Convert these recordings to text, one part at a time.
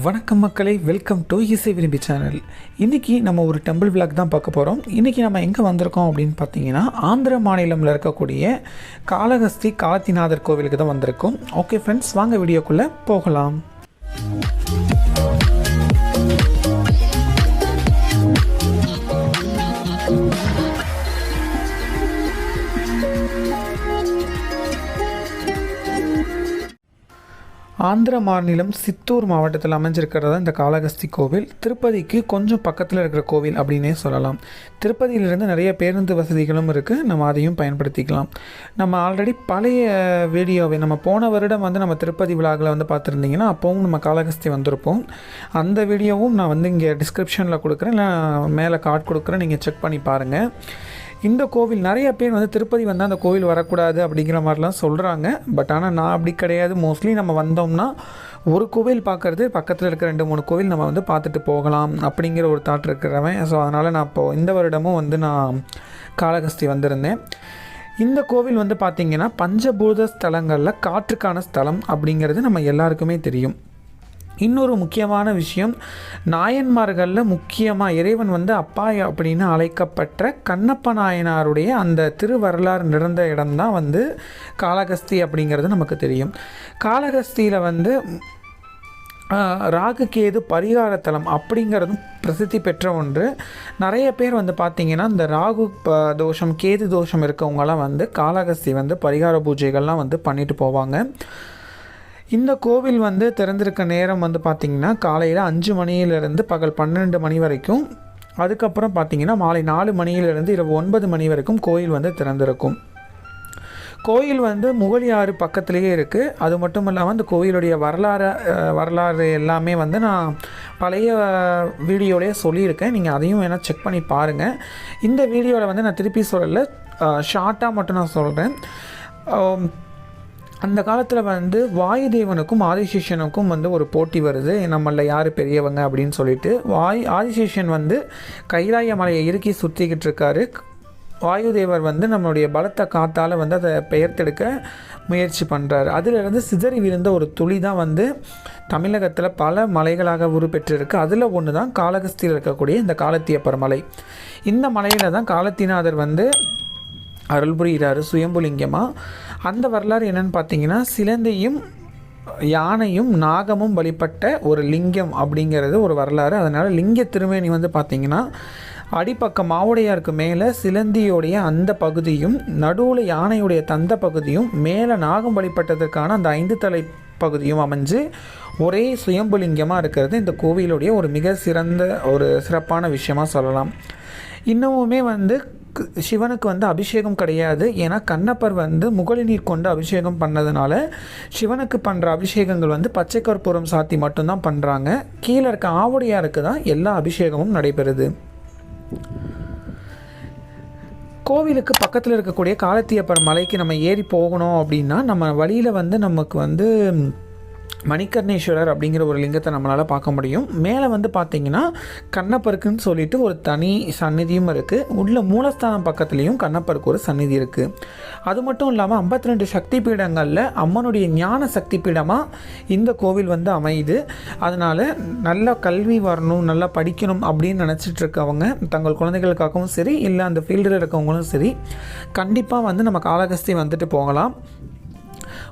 வணக்கம் மக்களை welcome to இசை விரும்பி சேனல் இன்றைக்கி நம்ம ஒரு டெம்பிள் விளாக் தான் பார்க்க போகிறோம் இன்றைக்கி நம்ம எங்கே வந்திருக்கோம் அப்படின்னு பார்த்தீங்கன்னா ஆந்திர மாநிலத்தில் இருக்கக்கூடிய காளஹஸ்தி காலத்திநாதர் கோவிலுக்கு தான் வந்திருக்கோம். ஓகே ஃப்ரெண்ட்ஸ் வாங்க வீடியோக்குள்ளே போகலாம். ஆந்திர மாநிலம் சித்தூர் மாவட்டத்தில் அமைஞ்சிருக்கிறதா இந்த காளகஸ்தி கோவில்? திருப்பதிக்கு கொஞ்சம் பக்கத்தில் இருக்கிற கோவில் அப்படின்னே சொல்லலாம். திருப்பதியிலிருந்து நிறைய பேருந்து வசதிகளும் இருக்குது நம்ம அதையும் பயன்படுத்திக்கலாம். நம்ம ஆல்ரெடி பழைய வீடியோவை நம்ம போன வருடம் வந்து நம்ம திருப்பதி விழாவில் வந்து பார்த்துருந்தீங்கன்னா அப்போவும் நம்ம காளகஸ்தி வந்திருப்போம். அந்த வீடியோவும் நான் வந்து இங்கே டிஸ்கிரிப்ஷனில் கொடுக்குறேன். இல்லை மேலே கார்டு கொடுக்குறேன். நீங்கள் செக் பண்ணி பாருங்கள் இந்த கோவில் நிறைய பேர் வந்து திருப்பதி வந்தால் அந்த கோவில் வரக்கூடாது அப்படிங்கிற மாதிரிலாம் சொல்கிறாங்க பட் ஆனால் நான் அப்படி கிடையாது. மோஸ்ட்லி நம்ம வந்தோம்னா ஒரு கோவில் பார்க்குறது பக்கத்தில் இருக்கிற ரெண்டு மூணு கோவில் நம்ம வந்து பார்த்துட்டு போகலாம் அப்படிங்கிற ஒரு தாட் இருக்கிறவன். ஸோ அதனால் நான் இப்போது இந்த வருடமும் வந்து நான் காளகஸ்தி வந்திருந்தேன். இந்த கோவில் வந்து பார்த்திங்கன்னா பஞ்சபூத ஸ்தலங்களில் காற்றுக்கான ஸ்தலம் அப்படிங்கிறது நம்ம எல்லாருக்குமே தெரியும். இன்னொரு முக்கியமான விஷயம் நாயன்மார்களில் முக்கியமாக இறைவன் வந்து அப்பா அப்படின்னு அழைக்கப்பட்ட கண்ணப்ப நாயனாருடைய அந்த திருவரலாறு நிறந்த இடம்தான் வந்து காளகஸ்தி அப்படிங்கிறது நமக்கு தெரியும். காளகஸ்தியில் வந்து ராகு கேது பரிகாரத்தலம் அப்படிங்கிறதும் பிரசித்தி பெற்ற ஒன்று. நிறைய பேர் வந்து பார்த்திங்கன்னா இந்த ராகு ப தோஷம் கேது தோஷம் இருக்கவங்கலாம் வந்து காளகஸ்தி வந்து பரிகார பூஜைகள்லாம் வந்து பண்ணிட்டு போவாங்க. இந்த கோவில் வந்து திறந்திருக்க நேரம் வந்து பார்த்திங்கன்னா காலையில் அஞ்சு மணியிலிருந்து பகல் பன்னெண்டு மணி வரைக்கும். அதுக்கப்புறம் பார்த்திங்கன்னா மாலை நாலு மணியிலிருந்து இரவு ஒன்பது மணி வரைக்கும் கோயில் வந்து திறந்திருக்கும். கோயில் வந்து முகலியாறு பக்கத்துலேயே இருக்குது அது மட்டும் இல்லாமல் அந்த கோயிலுடைய வரலாறு வரலாறு எல்லாமே வந்து நான் பழைய வீடியோலேயே சொல்லியிருக்கேன். நீங்கள் அதையும் வேணால் செக் பண்ணி பாருங்கள் இந்த வீடியோவில் வந்து நான் திருப்பி சொல்லலை. ஷார்ட்டாக மட்டும் நான் சொல்கிறேன் அந்த காலத்தில் வந்து வாயுதேவனுக்கும் ஆதிசேஷனுக்கும் வந்து ஒரு போட்டி வருது. நம்மளில் யார் பெரியவங்க அப்படின்னு சொல்லிட்டு வாய் ஆதிசேஷன் வந்து கைலாய மலையை இறுக்கி சுற்றிக்கிட்டு இருக்காரு. வாயுதேவர் வந்து நம்மளுடைய பலத்த காத்தால் வந்து அதை பெயர்த்தெடுக்க முயற்சி பண்ணுறாரு அதிலிருந்து சிதறி விழுந்த ஒரு துளி தான் வந்து தமிழகத்தில் பல மலைகளாக உருப்பெற்றிருக்கு அதில் ஒன்று தான் காளகஸ்தியில் இருக்கக்கூடிய இந்த காலத்தியப்பர் மலை இந்த மலையில் தான் காலத்திநாதர் வந்து அருள் புரிகிறாரு சுயம்புலிங்கமாக அந்த வரலாறு என்னன்னு பார்த்தீங்கன்னா சிலந்தையும் யானையும் நாகமும் வழிபட்ட ஒரு லிங்கம் அப்படிங்கிறது ஒரு வரலாறு. அதனால் லிங்க திருமேனி வந்து பார்த்திங்கன்னா அடிப்பக்கம் மாவுடையாருக்கு மேலே சிலந்தியோடைய அந்த பகுதியும் நடுவில் யானையுடைய தந்த பகுதியும் மேலே நாகம் வழிபட்டதற்கான அந்த ஐந்து தலை பகுதியும் அமைஞ்சு ஒரே சுயம்புலிங்கமாக இருக்கிறது. இந்த கோவிலுடைய ஒரு மிக சிறந்த ஒரு சிறப்பான விஷயமாக சொல்லலாம். இன்னமுமே வந்து சிவனுக்கு வந்து அபிஷேகம் கிடையாது. ஏன்னா கண்ணப்பர் வந்து முகலி நீர் கொண்டு அபிஷேகம் பண்ணதுனால சிவனுக்கு பண்ணுற அபிஷேகங்கள் வந்து பச்சை கற்பூரம் சாத்தி மட்டும்தான் பண்ணுறாங்க கீழே இருக்க ஆவுடையாருக்கு தான் எல்லா அபிஷேகமும் நடைபெறுது. கோவிலுக்கு பக்கத்தில் இருக்கக்கூடிய காலத்தியப்பர் மலைக்கு நம்ம ஏறி போகணும் அப்படின்னா நம்ம வழியில் வந்து நமக்கு வந்து மணிகர்ணேஸ்வரர் அப்படிங்கிற ஒரு லிங்கத்தை நம்மளால் பார்க்க முடியும். மேலே வந்து பார்த்தீங்கன்னா கண்ணப்பருக்குன்னு சொல்லிட்டு ஒரு தனி சந்நிதியும் இருக்குது உள்ள மூலஸ்தானம் பக்கத்துலேயும் கண்ணப்பருக்கு ஒரு சந்நிதி இருக்குது அது மட்டும் இல்லாமல் 52 ரெண்டு சக்தி பீடங்களில் அம்மனுடைய ஞான சக்தி பீடமாக இந்த கோவில் வந்து அமையுது. அதனால் நல்ல கல்வி வரணும் நல்லா படிக்கணும் அப்படின்னு நினச்சிட்டு இருக்கவங்க தங்கள் குழந்தைகளுக்காகவும் சரி இல்லை அந்த ஃபீல்டில் இருக்கவங்களும் சரி கண்டிப்பாக வந்து நம்ம காலகஸ்தி வந்துட்டு போகலாம்.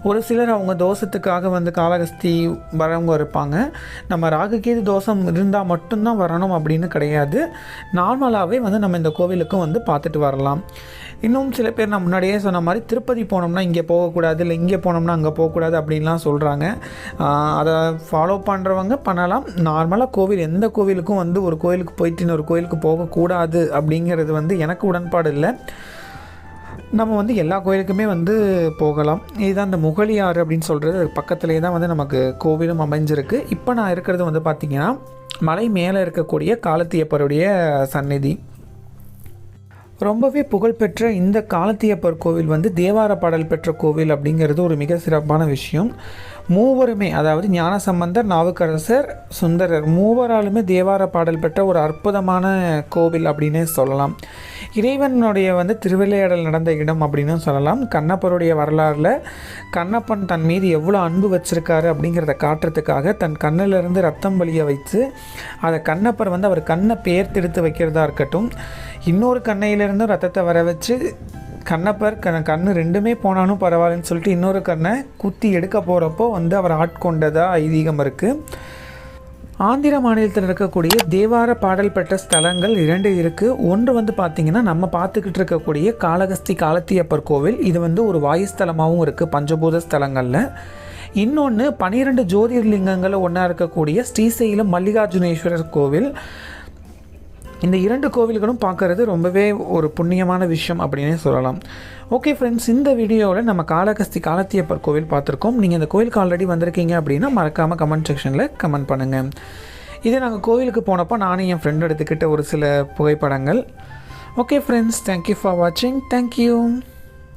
ஒரு சிலர் அவங்க தோஷத்துக்காக வந்து காளகஸ்தி வரவங்க இருப்பாங்க. நம்ம ராகுகேது தோஷம் இருந்தால் மட்டும்தான் வரணும் அப்படின்னு கிடையாது. நார்மலாகவே வந்து நம்ம இந்த கோவிலுக்கும் வந்து பார்த்துட்டு வரலாம். இன்னும் சில பேர் நான் முன்னாடியே சொன்ன மாதிரி திருப்பதி போனோம்னா இங்கே போகக்கூடாது இல்லை இங்கே போனோம்னா அங்கே போகக்கூடாது அப்படின்லாம் சொல்கிறாங்க அதை ஃபாலோ பண்ணுறவங்க பண்ணலாம். நார்மலாக கோவில் எந்த கோவிலுக்கும் வந்து ஒரு கோவிலுக்கு போயிட்டு இன்னொரு கோவிலுக்கு போகக்கூடாது அப்படிங்கிறது வந்து எனக்கு உடன்பாடு இல்லை. நம்ம வந்து எல்லா கோயிலுக்குமே வந்து போகலாம். இதுதான் இந்த முகலியாறு அப்படின்னு சொல்கிறது பக்கத்துலேயே தான் வந்து நமக்கு கோவிலும் அமைஞ்சிருக்கு. இப்போ நான் இருக்கிறது வந்து பார்த்திங்கன்னா மலை மேலே இருக்கக்கூடிய காலத்தியப்பருடைய சந்நிதி. ரொம்பவே புகழ்பெற்ற இந்த காலத்தியப்பர் கோவில் வந்து தேவார பாடல் பெற்ற கோவில் அப்படிங்கிறது ஒரு மிக சிறப்பான விஷயம். மூவருமே அதாவது ஞானசம்பந்தர் நாவுக்கரசர் சுந்தரர் மூவராலுமே தேவார பாடல் பெற்ற ஒரு அற்புதமான கோவில் அப்படின்னே சொல்லலாம். இறைவனுடைய வந்து திருவிளையாடல் நடந்த இடம் அப்படின்னு சொல்லலாம். கண்ணப்பருடைய வரலாறில் கண்ணப்பன் தன் மீது எவ்வளோ அன்பு வச்சிருக்காரு அப்படிங்கிறத காட்டுறதுக்காக தன் கண்ணிலிருந்து ரத்தம் வழிய வைத்து அதை கண்ணப்பர் வந்து அவர் கண்ணை பெயர்த்தெடுத்து வைக்கிறதா இருக்கட்டும். இன்னொரு கண்ணையிலிருந்து ரத்தத்தை வர வச்சு கண்ணப்பர் கண் கண்ணு ரெண்டுமே போனாலும் பரவாயில்லன்னு சொல்லிட்டு இன்னொரு கண்ணை குத்தி எடுக்க போகிறப்போ வந்து அவர் ஆட்கொண்டதாக ஐதீகம் இருக்குது ஆந்திர மாநிலத்தில் இருக்கக்கூடிய தேவார பாடல் பெற்ற ஸ்தலங்கள் இரண்டு இருக்குது ஒன்று வந்து பார்த்திங்கன்னா நம்ம பார்த்துக்கிட்டு இருக்கக்கூடிய காளகஸ்தி காலத்தியப்பர் கோவில். இது வந்து ஒரு வாயுஸ்தலமாகவும் இருக்குது பஞ்சபூத ஸ்தலங்களில். இன்னொன்று பன்னிரெண்டு ஜோதிர்லிங்கங்களில் ஒன்றா இருக்கக்கூடிய ஸ்ரீசைலம் மல்லிகார்ஜுனேஸ்வரர் கோவில். இந்த இரண்டு கோவில்களும் பார்க்கறது ரொம்பவே ஒரு புண்ணியமான விஷயம் அப்படின்னே சொல்லலாம். ஓகே ஃப்ரெண்ட்ஸ் இந்த வீடியோவில் நம்ம காலகஸ்தி காலத்தியப்பர் கோவில் பார்த்துருக்கோம். நீங்கள் இந்த கோவிலுக்கு ஆல்ரெடி வந்திருக்கீங்க அப்படின்னா மறக்காமல் கமெண்ட் செக்ஷனில் கமெண்ட் பண்ணுங்கள் இதே நாங்கள் கோவிலுக்கு போனப்போ நானும் என் ஃப்ரெண்ட் எடுத்துக்கிட்ட ஒரு சில புகைப்படங்கள். Okay friends thank you for வாட்சிங் தேங்க்யூ